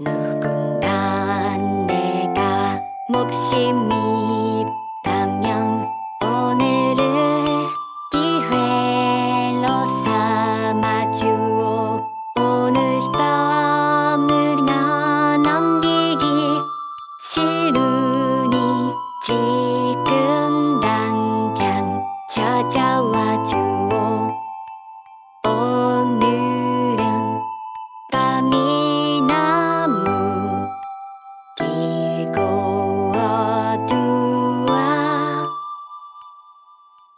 누군가 내가 목심이 있다면 오늘을 기회로 삼아주오. 오늘 밤을 나 남기기 싫으니 지금 당장 찾아와 주오. 오늘